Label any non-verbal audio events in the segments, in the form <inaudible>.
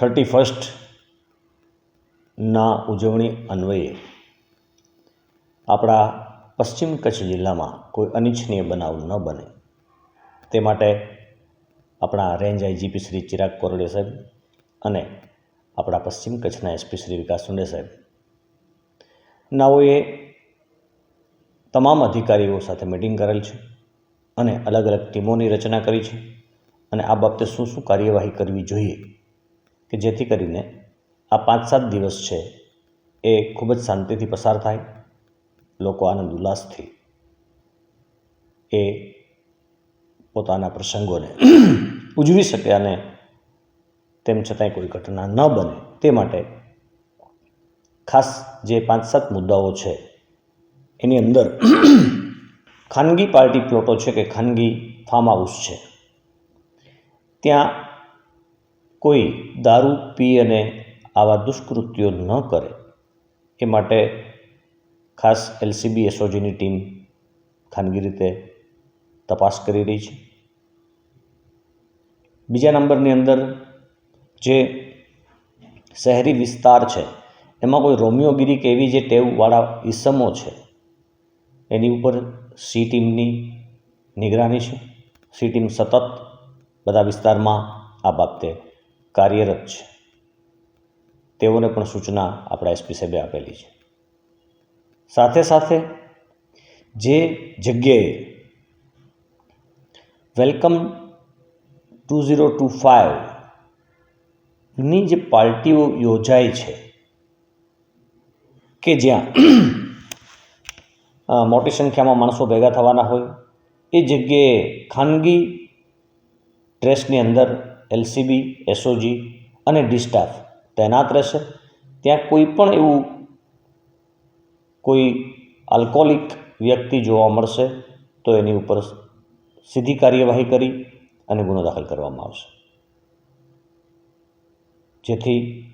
Thirty ફર્સ્ટના ઉજવણી અન્વયે આપણા પશ્ચિમ કચ્છ જિલ્લામાં કોઈ અનિચ્છનીય બનાવ ન બને. તે માટે આપણા રેન્જ આઈજીપી શ્રી ચિરાગ કોરડે સાહેબ અને આપણા પશ્ચિમ કચ્છના એસપી શ્રી વિકાસ સુંડે સાહેબ. નાઓએ તમામ અધિકારીઓ સાથે મિટિંગ કરેલ છે અને અલગ અલગ ટીમોની રચના કરી છે અને આ બાબતે શું શું કાર્યવાહી કરવી જોઈએ કે જેથી કરીને આ પાંચ સાત દિવસ છે એ ખૂબ જ શાંતિથી પસાર થાય, લોકો આનંદ ઉલ્લાસથી એ પોતાના પ્રસંગોને <clears throat> ઉજવી શકે અને તેમ છતાંય કોઈ ઘટના ન બને તે માટે ખાસ જે પાંચ સાત મુદ્દાઓ છે એની અંદર ખાનગી પાર્ટી પ્લોટો છે કે ખાનગી ફાર્મ હાઉસ છે. ત્યાં કોઈ દારૂ પી અને આવા દુષ્કૃત્યો ન કરે. એ માટે ખાસ એલસીબી એસઓજીની ટીમ ખાનગી રીતે તપાસ કરી રહી છે. બીજા નંબરની અંદર જે શહેરી વિસ્તાર છે, એમાં કોઈ રોમિયોગીરી કે એવી જે ટેવવાળા ઈસમો છે, એની ઉપર સી ટીમની નિગરાની છે. સી ટીમ સતત બધા વિસ્તારમાં આ બાબતે કાર્યરત છે. તેઓને પણ સૂચના આપણા એસપી સાહેબે આપેલી છે. સાથે સાથે જે જગ્યાએ વેલકમ ટુ ઝીરો ટુ ફાઇવની જે પાર્ટીઓ યોજાય છે કે જ્યાં મોટી સંખ્યામાં માણસો ભેગા થવાના હોય, એ જગ્યાએ ખાનગી ડ્રેસની અંદર એલસીબી, એસઓજી અને ડિસ્ટાફ તૈનાત રહેશે. ત્યાં કોઈ પણ એવું કોઈ આલ્કોહોલિક વ્યક્તિ જોવા મળશે તો એની ઉપર સીધી કાર્યવાહી કરી અને ગુનો દાખલ કરવામાં આવશે. જેથી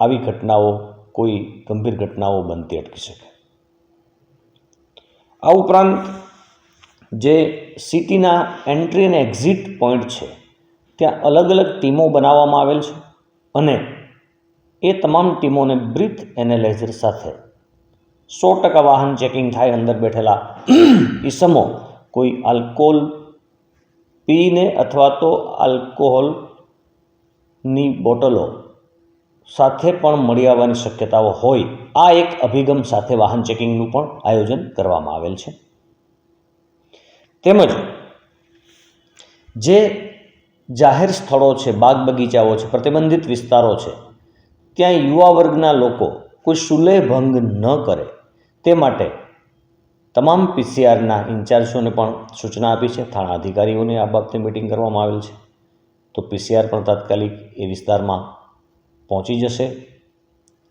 આવી ઘટનાઓ, કોઈ ગંભીર ઘટનાઓ બનતી અટકી શકે. આ ઉપરાંત જે સિટીના એન્ટ્રી અને એક્ઝિટ પોઈન્ટ છે ત્યાં અલગ અલગ ટીમો બનાવવામાં આવેલ છે અને એ તમામ ટીમોને બ્રીથ એનાલાઇઝર સાથે સો ટકા વાહન ચેકિંગ થાય અંદર બેઠેલા ઈસમો, કોઈ આલ્કોહોલ પીને અથવા તો આલ્કોહોલની બોટલો સાથે પણ મળી આવવાની શક્યતાઓ હોય, આ એક અભિગમ સાથે વાહન ચેકિંગનું પણ આયોજન કરવામાં આવેલ છે. તેમજ જે જાહેર સ્થળો છે બાગ બગીચાઓ છે, પ્રતિબંધિત વિસ્તારો છે, ત્યાં યુવા વર્ગના લોકો કોઈ સુલેહ ભંગ ન કરે. તે માટે તમામ પીસીઆરના ઇન્ચાર્જોને પણ સૂચના આપી છે, થાણા અધિકારીઓને આ બાબતે મિટિંગ કરવામાં આવેલ છે. તો પીસીઆર પણ તાત્કાલિક એ વિસ્તારમાં પહોંચી જશે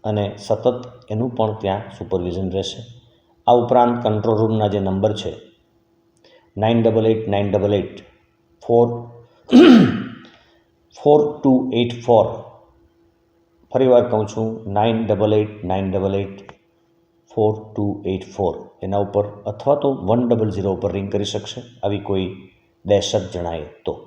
અને સતત એનું પણ ત્યાં સુપરવિઝન રહેશે. આ ઉપરાંત કંટ્રોલ રૂમના જે નંબર છે, nine double eight, nine double eight, four four two eight four. ફરી વાર કહું છું, nine double eight, nine double eight, four two eight four. એના ઉપર અથવા તો વન ડબલ ઝીરો ઉપર રિંગ કરી શકશે, આવી કોઈ દહેશત જણાય તો.